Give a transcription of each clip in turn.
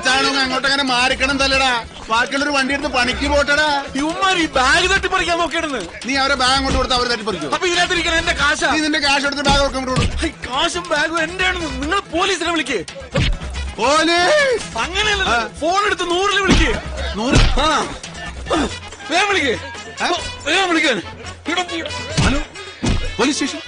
തമ്മി തല്ലി ചാണോ അങ്ങോട്ടങ്ങനെ മാറിക്കണം തല്ലടാ ബാക്കിയുള്ളൊരു വണ്ടി എടുത്ത് പണിക്ക് പോട്ടടാ ഇവന്മാർ ഈ ബാഗ് തട്ടിപ്പറിക്കാൻ നോക്കിയിടുന്നു നീ അവരെ ബാഗ് അങ്ങോട്ട് കൊടുത്ത് അവരെ തട്ടി പറിക്കോ അപ്പൊ ഇതിനകത്തിരിക്കണ എന്റെ കാശാ നീ നിന്റെ കാശ് എടുത്ത് ബാഗ് കൊടുക്കാൻ വിട്ടു ഹൈ, കാശും ബാഗും എന്റെ ആണെന്ന് നിങ്ങൾ പോലീസിനെ വിളിക്കേ പോലീസ് അങ്ങനെയല്ല ഫോൺ എടുത്ത് നൂറില് വിളിക്കേ നൂറ് ആ വേഗം വിളിക്കേ വേഗം വിളിക്കാൻ ഇവിടെ ஹலோ போலீஸ் ஸ்டேஷன்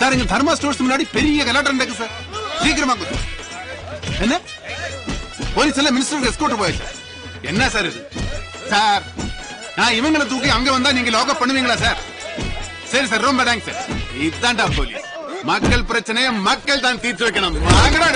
சார் இங்க தர்மா ஸ்டோர்ஸ் முன்னாடி பெரிய கலாட்டம் நடக்கு சார் சீக்கிரமா கொஞ்சம் என்ன போலீஸ் எல்லாம் மினிஸ்டருக்கு எஸ்கோட் போயாச்சு என்ன சார் இது? சார் நான் இவங்களை தூக்கி அங்க வந்தா நீங்க லாக்அப் பண்ணுவீங்களா சார்? சரி சார் ரொம்ப தேங்க்ஸ் சார். இதுதான்டா போலீஸ். மக்கள் பிரச்சனையை மக்கள் தான் தீர்த்து வைக்கணும். வாங்கடா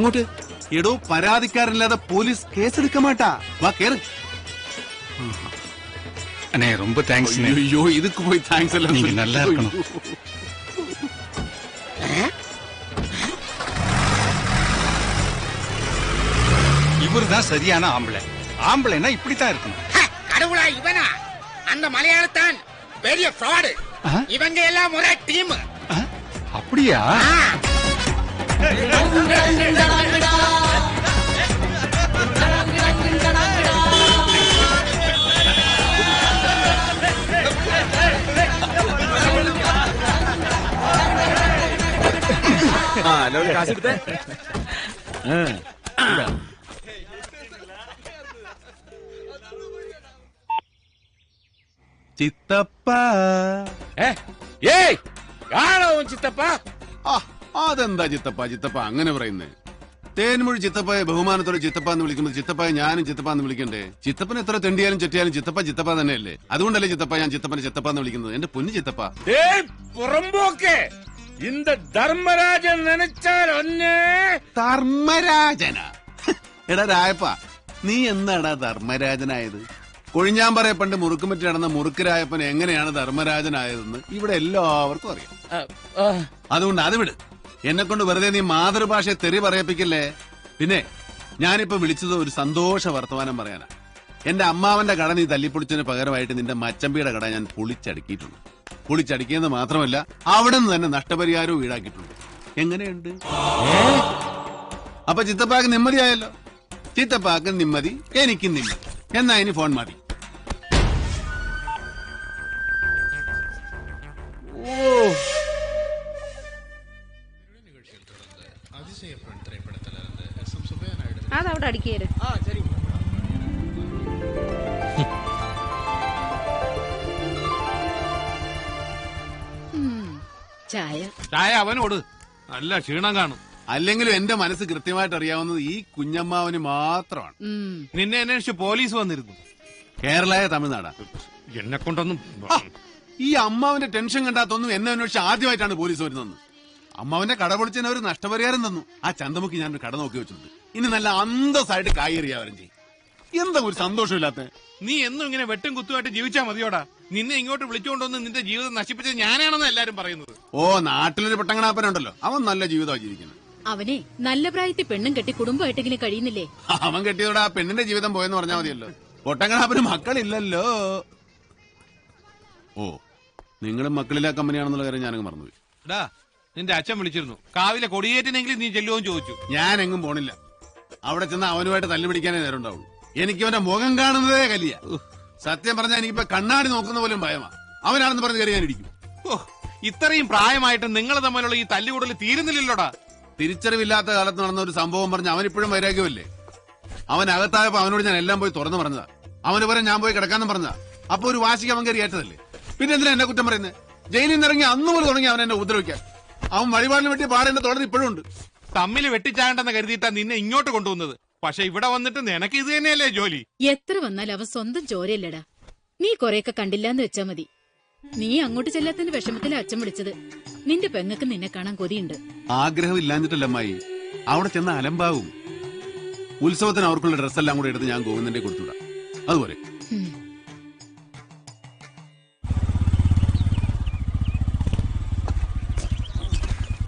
എങ്ങോട്ട് എടോ പരാതിക്കാരില്ലാതെ പോലീസ് കേസെടുക്ക മാട്ടാ വാ കേറ് அண்ணே ரொம்ப தேங்க்ஸ்ண்ணே ஐயோ இதுக்கு போய் தேங்க்ஸ் எல்லாம் நீங்க நல்லா இருக்கணும். இவர்தான் சரியான ஆம்பளை ஆம்பளைன்னா இப்படித்தான் இருக்கணும் ஹ, கடவுளா இவனா அந்த மலையாளத்தான் பெரிய ஃப்ராடு ஆ? இவங்க எல்லாம் ஒரே டீம் ஆ? அப்படியா ആ എല്ലാവരും കാശ് എടുത്തേ ചിത്തപ്പ ഏ ഏയ് കാണാവും ചിത്തപ്പ ആ അതെന്താ ചിത്തപ്പ ചിത്തപ്പ അങ്ങനെ പറയുന്നേ തേൻമൊഴി ചിത്തപ്പയെ ബഹുമാനത്തോടെ ചിത്തപ്പ എന്ന് വിളിക്കുമ്പോൾ ചിത്തപ്പയെ ഞാനും ചിത്തപ്പ എന്ന് വിളിക്കണ്ടേ ചിത്തപ്പൻ എത്ര തെണ്ടിയാലും ചെട്ടിയാലും ചിത്തപ്പ ചിത്തപ്പ തന്നെയല്ലേ അതുകൊണ്ടല്ലേ ചിത്തപ്പ ഞാൻ ചിത്തപ്പനെ ചിത്തപ്പ എന്ന് വിളിക്കുന്നത് എന്റെ പൊന്നു ചിത്തപ്പ ஏய் புறம்போக்கு இந்த தர்மராஜன் நினைச்சால் ஒன்னே ധർമ്മരാജന എടാ രായപ്പ നീ എന്നാടാ ധർമ്മരാജനായത് കൊഴിഞ്ഞാൻ പറയ പണ്ട് മുറുക്കുമറ്റി നടന്ന മുറുക്ക് രായപ്പൻ എങ്ങനെയാണ് ധർമ്മരാജനായതെന്ന് ഇവിടെ എല്ലാവർക്കും അറിയാം അതുകൊണ്ട് അത് വിട് എന്നെ കൊണ്ട് വെറുതെ നീ മാതൃഭാഷയെ തെറി പറയപ്പിക്കില്ലേ? പിന്നെ ഞാനിപ്പോ വിളിച്ചത് ഒരു സന്തോഷ വർത്തമാനം പറയാനാ. എന്റെ അമ്മാവന്റെ കട നീ തല്ലിപ്പൊളിച്ചതിന് പകരമായിട്ട് നിന്റെ മച്ചമ്പിയുടെ കട ഞാൻ പൊളിച്ചടുക്കിയിട്ടുണ്ട്. പൊളിച്ചടുക്കിയെന്ന് മാത്രമല്ല അവിടെ നിന്ന് തന്നെ നഷ്ടപരിഹാരവും ഈടാക്കിയിട്ടുണ്ട്. എങ്ങനെയുണ്ട്? അപ്പൊ ചിത്തപ്പാക്ക് നിമ്മതിയായല്ലോ. ചിത്തപ്പാക്ക് നിമ്മതി എനിക്കും നിമ്മതി. എന്നാ ഇനി ഫോൺ മതി ചായ? ചായ അവനോട്. നല്ല ക്ഷീണം കാണും. അല്ലെങ്കിലും എന്റെ മനസ്സ് കൃത്യമായിട്ട് അറിയാവുന്നത് ഈ കുഞ്ഞമ്മാവന് മാത്രമാണ്. നിന്നെ അന്വേഷിച്ച് പോലീസ് വന്നിരുന്നു. കേരളയ തമിഴ്നാടാ. എന്നെ കൊണ്ടൊന്നും ഈ അമ്മാവന്റെ ടെൻഷൻ കണ്ടാത്തൊന്നും എന്നെ അന്വേഷിച്ച് ആദ്യമായിട്ടാണ് പോലീസ് വരുന്നത്. അമ്മാവന്റെ കട പൊളിച്ചതിന് ഒരു നഷ്ടപരിഹാരം തന്നു. ആ ചന്തമുക്ക് ഞാൻ ഒരു കട നോക്കി വെച്ചിട്ടുണ്ട്. ഇനി നല്ല അന്തസ്സായിട്ട് കായേറിയാവരും ചെയ്യും എന്താ ഒരു സന്തോഷമില്ലാത്ത? നീ എന്നും ഇങ്ങനെ വെട്ടും കുത്തുമായിട്ട് ജീവിച്ചാ മതിയോടാ. നിന്നെ ഇങ്ങോട്ട് വിളിച്ചുകൊണ്ടൊന്ന് നിന്റെ ജീവിതം നശിപ്പിച്ചത് ഞാനാണെന്ന് എല്ലാരും പറയുന്നത്. ഓ നാട്ടിലൊരു പെട്ടങ്ങണാപ്പനുണ്ടല്ലോ അവൻ നല്ല ജീവിതമാണ് ജീവിക്കുന്നത് അവനെ നല്ല പ്രായത്തിൽ പെണ്ണും കെട്ടി കുടുംബമായിട്ടെങ്കിലും കഴിയുന്നില്ലേ? അവൻ കെട്ടിയതോടെ ആ പെണ്ണിന്റെ ജീവിതം പോയെന്ന് പറഞ്ഞാൽ മതിയല്ലോ. പൊട്ടങ്ങണാപ്പന് മക്കളില്ലല്ലോ. ഓ നിങ്ങളും മക്കളില്ല കമ്പനിയാണെന്നുള്ള കാര്യം ഞാനങ്ങ് മറന്നുപോയി. ഡാ നിന്റെ അച്ഛൻ വിളിച്ചിരുന്നു. കാവിലെ കൊടിയേറ്റിനെങ്കിലും നീ ചെല്ലുവോ ചോദിച്ചു. ഞാൻ എങ്ങും പോണില്ല. അവിടെ ചെന്ന് അവനുമായിട്ട് തല്ലു പിടിക്കാനേ നേരം ഉണ്ടാവുള്ളൂ എനിക്ക് അവന്റെ മുഖം കാണുന്നതേ കലിയ. സത്യം പറഞ്ഞാൽ എനിക്കിപ്പോ കണ്ണാടി നോക്കുന്ന പോലും ഭയമാ. അവനാണെന്ന് പറഞ്ഞ് കയറിയാനിരിക്കും ഓ ഇത്രയും പ്രായമായിട്ട് നിങ്ങൾ തമ്മിലുള്ള ഈ തല്ലുകൂടൽ തീരുന്നില്ലല്ലോടാ? തിരിച്ചറിവില്ലാത്ത കാലത്ത് നടന്ന ഒരു സംഭവം പറഞ്ഞ് അവനിപ്പോഴും വൈരാഗ്യമല്ലേ? അവൻ അകത്തായപ്പോ അവനോട് ഞാൻ എല്ലാം പോയി തുറന്നു പറഞ്ഞതാ. അവന് പകരം ഞാൻ പോയി കിടക്കാന്നും പറഞ്ഞതാ. അപ്പൊ ഒരു വാശിക്ക് അവൻ കയറി ഏറ്റതല്ലേ? പിന്നെ എന്തിനാ എന്നെ കുറ്റം പറയുന്നത് ജയിലിൽ നിന്ന് ഇറങ്ങി അന്ന് മുതൽ തുടങ്ങി അവൻ എന്നെ ഉപദ്രവിക്കാൻ. അവൻ വഴിപാടിന് വെട്ടിയ പാടേണ്ട തുടർന്ന് ഇപ്പോഴും ഉണ്ട്. തമ്മിൽ വെട്ടിച്ചാകണ്ടെന്ന് കരുതിയിട്ടാ നിന്നെ ഇങ്ങോട്ട് കൊണ്ടുവന്നത്. പക്ഷെ ഇവിടെ വന്നിട്ട് നിനക്ക് ഇത് തന്നെയല്ലേ ജോലി? എത്ര വന്നാലും അവൻ സ്വന്തം ചോരയല്ലടാ. നീ കൊറേയൊക്കെ കണ്ടില്ലാന്ന് വെച്ചാ മതി. നീ അങ്ങോട്ട് ചെല്ലാത്തതിന്റെ വിഷമത്തിലെ അച്ഛൻ വിളിച്ചത്. നിന്റെ പെങ്ങക്ക് നിന്നെ കാണാൻ കൊതിയുണ്ട്. ആഗ്രഹം ഇല്ലാഞ്ഞിട്ടല്ല അമ്മായി. അവിടെ ചെന്ന അലമ്പാവും. ഉത്സവത്തിന് അവർക്കുള്ള ഡ്രസ്സെല്ലാം കൂടെ എടുത്ത് ഞാൻ ഗോവിന്ദന്റെ കൊടുത്തുവിടാം അതുപോലെ.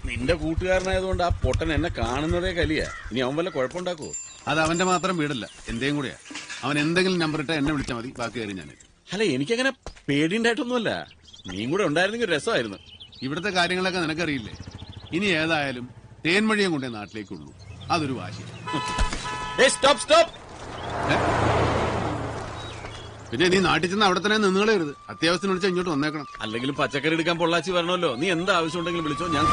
നിന്റെ കൂട്ടുകാരനായതുകൊണ്ട് ആ പൊട്ടൻ എന്നെ കാണുന്നതേ കലിയാ. ഇനി അവൻ വല്ല കുഴപ്പമുണ്ടാക്കുവോ? അത് അവന്റെ മാത്രം വീടല്ല എന്റെയും കൂടെയാ. അവൻ എന്തെങ്കിലും നമ്പർ ഇട്ടാ എന്നെ വിളിച്ചാൽ മതി ബാക്കി കാര്യം ഞാൻ അല്ല എനിക്കങ്ങനെ പേടിയുണ്ടായിട്ടൊന്നുമല്ല. നീയും കൂടെ ഉണ്ടായിരുന്നെങ്കിൽ രസമായിരുന്നു. ഇവിടുത്തെ കാര്യങ്ങളൊക്കെ നിനക്കറിയില്ലേ? ഇനി ഏതായാലും തേൻമഴിയും കൊണ്ടേ നാട്ടിലേക്കുള്ളൂ. അതൊരു വാശി. Stop stop. പിന്നെ നീ നാട്ടിൽ ചെന്ന് അവിടെ തന്നെ നിന്നുകളരുത് അത്യാവശ്യത്തിന് വിളിച്ചാൽ ഇങ്ങോട്ട് വന്നേക്കണം. അല്ലെങ്കിൽ പച്ചക്കറി എടുക്കാൻ പൊള്ളാച്ചി വരണമല്ലോ. നീ എന്ത് ആവശ്യം ഉണ്ടെങ്കിലും വിളിച്ചോ ഞാൻ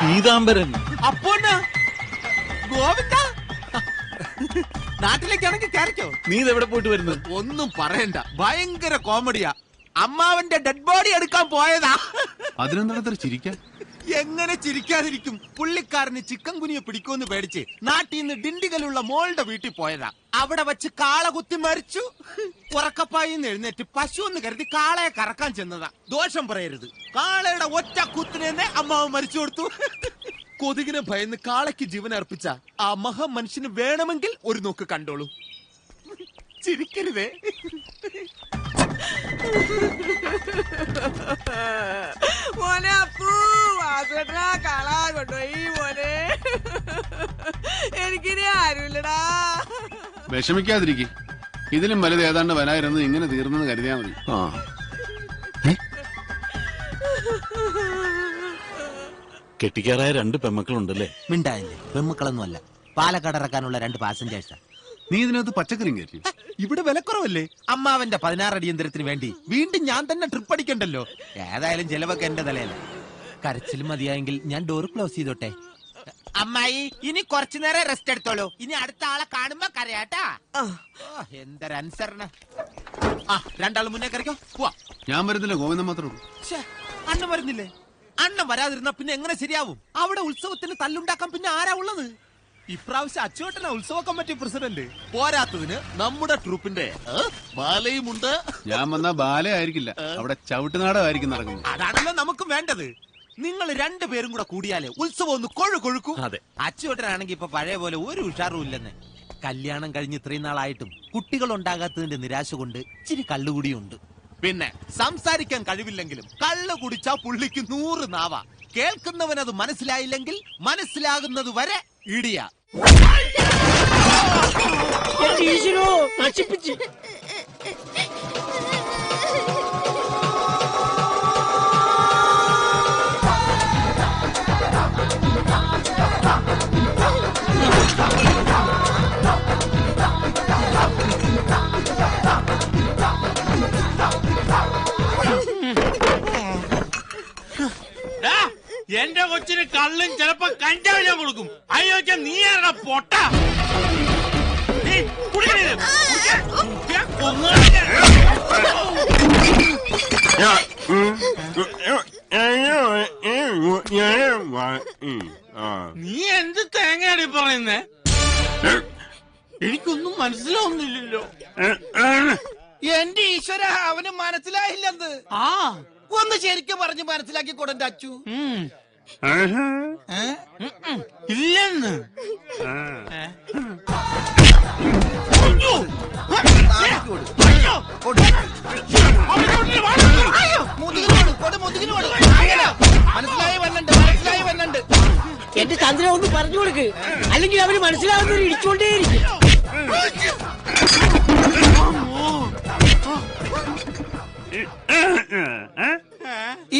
പീതാംബരൻ. അപ്പോന്നാ ഗോവിന്ദ. നാട്ടിലേക്കാണെങ്കിൽ കയറിക്കോ. നീ എവിടെ പോയിട്ട് വരുന്നു? ഒന്നും പറയണ്ട. ഭയങ്കര കോമഡിയാ. അമ്മാവന്റെ ഡെഡ് ബോഡി എടുക്കാൻ പോയതാ. അതിനെന്താണ് ഇത്ര ചിരിക്കാൻ? എങ്ങനെ ചിരിക്കാതിരിക്കും? പുള്ളിക്കാരന് ചിക്കൻ കുനിയെ പിടിക്കുമെന്ന് പേടിച്ച് നാട്ടിൽ നിന്ന് ഡിണ്ടികലുള്ള മോളുടെ വീട്ടിൽ പോയതാ. അവിടെ വെച്ച് കാള കുത്തി മരിച്ചു. ഉറക്കപ്പായി എഴുന്നേറ്റ് പശു എന്ന് കരുതി കാളയെ കറക്കാൻ ചെന്നതാ. ദോഷം പറയരുത്. കാളയുടെ ഒറ്റ കുത്തിനെ അമ്മാവ് മരിച്ചു കൊടുത്തു. കൊതുകിനെ ഭയന്ന് കാളയ്ക്ക് ജീവൻ അർപ്പിച്ച ആ മഹാ മനുഷ്യന് വേണമെങ്കിൽ ഒരു നോക്ക് കണ്ടോളൂ. ചിരിക്കരുതേ. മോനെ അപ്പു. വാസുവേട്ടനാ കളാ കൊണ്ടുപോയി. പോലെ എനിക്കിനി ആരുമില്ലടാ. വിഷമിക്കാതിരിക്കെ. ഇതിലും വലുത് ഏതാണ്ട് വരായിരുന്നു ഇങ്ങനെ തീർന്നെന്ന് കരുതിയാ മതി. ആ. കെട്ടിക്കാറായ രണ്ട് പെമ്മക്കളുണ്ടല്ലേ? മിണ്ടായില്ലേ? പെമ്മക്കളൊന്നും അല്ല പാലക്കാട് ഇറക്കാനുള്ള രണ്ട് പാസഞ്ചേഴ്സാ നീ ഇതിനകത്ത് പച്ചക്കറി കയറ്റി ഇവിടെ വിലക്കുറവല്ലേ? അമ്മാവന്റെ പതിനാറ് അടിയന്തരത്തിന് വേണ്ടി വീണ്ടും ഞാൻ തന്നെ ട്രിപ്പ് അടിക്കണ്ടല്ലോ. ഏതായാലും ചെലവൊക്കെ എന്റെ തലയല്ല കരച്ചിൽ മതിയായെങ്കിൽ ഞാൻ ഡോർ ക്ലോസ് ചെയ്തോട്ടെ. അമ്മായി ഇനി കുറച്ചു നേരം റെസ്റ്റ് എടുത്തോളൂ. ഇനി അടുത്ത ആളെ കാണുമ്പോ കരയാട്ടാ. എന്തൊരനുസരണ ആ രണ്ടാൾ മുന്നേ കറിക്കോ പോവാ. ഞാൻ വരുന്നില്ല ഗോവിന്ദൻ മാത്രം അണ്ണം അണ്ണൻ വരുന്നില്ലേ? അണ്ണൻ വരാതിരുന്ന പിന്നെ എങ്ങനെ ശരിയാവും? അവിടെ ഉത്സവത്തിന് തല്ലുണ്ടാക്കാൻ പിന്നെ ആരാ ഉള്ളത്? ഇപ്രാവശ്യം അച്ചുവേട്ടന ഉത്സവ കമ്മിറ്റി പ്രസിഡന്റ്. പോരാത്തതിന് നമ്മുടെ ട്രൂപ്പിന്റെ ബാലയുമുണ്ട്. ഞാൻ വന്ന ബാലയായിരിക്കില്ല. അവിടെ ചവിട്ടുനാടകമായിരിക്കും നടക്കുന്നത്. അതാണല്ലോ നമുക്ക് വേണ്ടത്. നിങ്ങൾ രണ്ടുപേരും കൂടെ കൂടിയാലേ ഉത്സവം ഒന്ന് കൊഴു കൊഴുക്കും. അതെ. അച്ചുവട്ടനാണെങ്കി ഇപ്പൊ പഴയ പോലെ ഒരു ഉഷാറും ഇല്ലെന്ന്. കല്യാണം കഴിഞ്ഞ് ഇത്രയും നാളായിട്ടും കുട്ടികൾ ഉണ്ടാകാത്തതിന്റെ നിരാശ കൊണ്ട് ഇച്ചിരി കള്ളുകൂടിയുണ്ട്. പിന്നെ സംസാരിക്കാൻ കഴിവില്ലെങ്കിലും കള്ളു കുടിച്ചാ പുള്ളിക്ക് നൂറ് നാവ. കേൾക്കുന്നവൻ അത് മനസ്സിലായില്ലെങ്കിൽ മനസ്സിലാകുന്നത് വരെ ഇടിയ. എന്റെ കൊച്ചിന് കള്ളും ചിലപ്പോ കഞ്ചാവ് ഞാൻ കൊടുക്കും. അയ്യോച്ച നീ ആരുടെ പൊട്ട? നീ എന്ത് തേങ്ങയാടി പറയുന്നേ? എനിക്കൊന്നും മനസ്സിലാവുന്നില്ലല്ലോ. എന്റെ ഈശ്വര അവന് മനസ്സിലായില്ലെന്ന്. ആ. ഒന്ന് ശരിക്കും പറഞ്ഞ് മനസ്സിലാക്കി കൊടുന്റെ അച്ചു? ഇല്ലെന്ന്. മനസ്സിലായി വന്നുണ്ട് മനസ്സിലായി വന്നുണ്ട് എന്റെ ചന്ദ്രൻ ഒന്ന് പറഞ്ഞു കൊടുക്ക്. അല്ലെങ്കിൽ അവന് മനസ്സിലാവുന്നവർ ഇടിച്ചുകൊണ്ടേയിരിക്കും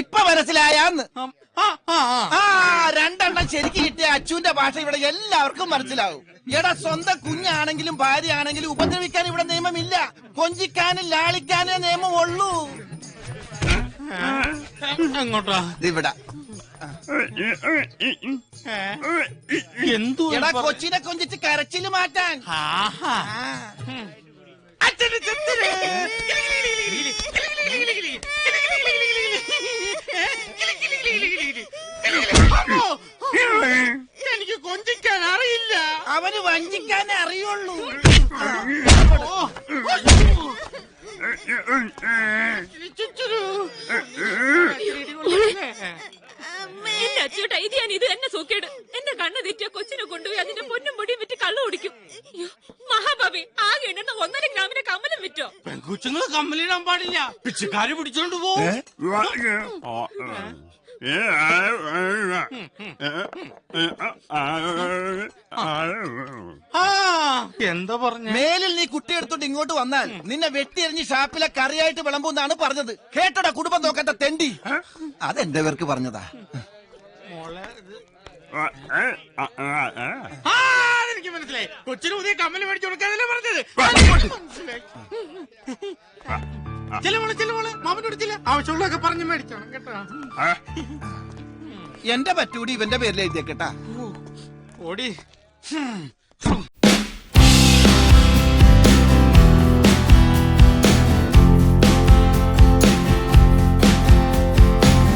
ഇപ്പൊ മനസ്സിലായാന്ന്. ആ, രണ്ടെണ്ണം ശരിക്ക് കിട്ടിയ അച്ചുവിന്റെ ഭാഷ ഇവിടെ എല്ലാവർക്കും മനസ്സിലാവും. എടാ സ്വന്തം കുഞ്ഞാണെങ്കിലും ഭാര്യ ആണെങ്കിലും ഉപദ്രവിക്കാൻ ഇവിടെ നിയമമില്ല. കൊഞ്ചിക്കാനും ലാളിക്കാനേ നിയമം ഉള്ളൂ. എന്തു എടാ കൊച്ചിനെ കൊഞ്ചിച്ച് കരച്ചിൽ മാറ്റാൻ. ആഹാ. അച്ഛന്റെ. എനിക്ക് കൊഞ്ചിക്കാൻ അറിയില്ല അവന് വഞ്ചിക്കാനേ അറിയുള്ളൂ. എന്റെ അച്ചൂട്ടാ ഇത് ഞാൻ ഇത് തന്നെ സൂക്കേട് എന്റെ കണ്ണ് തെറ്റിയ കൊച്ചിനെ കൊണ്ടുപോയി അതിന്റെ പൊന്നും പൊടിയും കള്ളു കുടിക്കും മഹാഭാവി ആകെ എണ്ണ ഒന്നര ഗ്രാമിന്റെ കമ്മലും വിറ്റോ? പെൺകൊച്ചുങ്ങൾ കമ്മലിടാൻ പാടില്ല. പിച്ചക്കാര് പിടിച്ചോണ്ട് പോവും. ആ എന്താ പറഞ്ഞ? മേലിൽ നീ കുട്ടി എടുത്തോണ്ട് ഇങ്ങോട്ട് വന്നാൽ നിന്നെ വെട്ടിയെറിഞ്ഞ് ഷാപ്പിലെ കറിയായിട്ട് വിളമ്പൂന്നാണ് പറഞ്ഞത്. കേട്ടോടാ കുടുംബം നോക്കാത്ത തെണ്ടി. അതെന്റെ പേർക്ക് പറഞ്ഞതാ. ആ മനസ്സിലായി? കൊച്ചിന് പുതിയ കമ്മൽ മേടിച്ചു കൊടുക്കാതല്ലേ പറഞ്ഞത്? മനസ്സിലായി. ചെല മോളെ ചെല മോളെ. ആവശ്യമുള്ളതൊക്കെ പറഞ്ഞു മേടിച്ചോണം കേട്ടോ. എന്റെ പറ്റൂടി ഇവന്റെ പേരിൽ എഴുതിയേക്കട്ടാ ഓടി.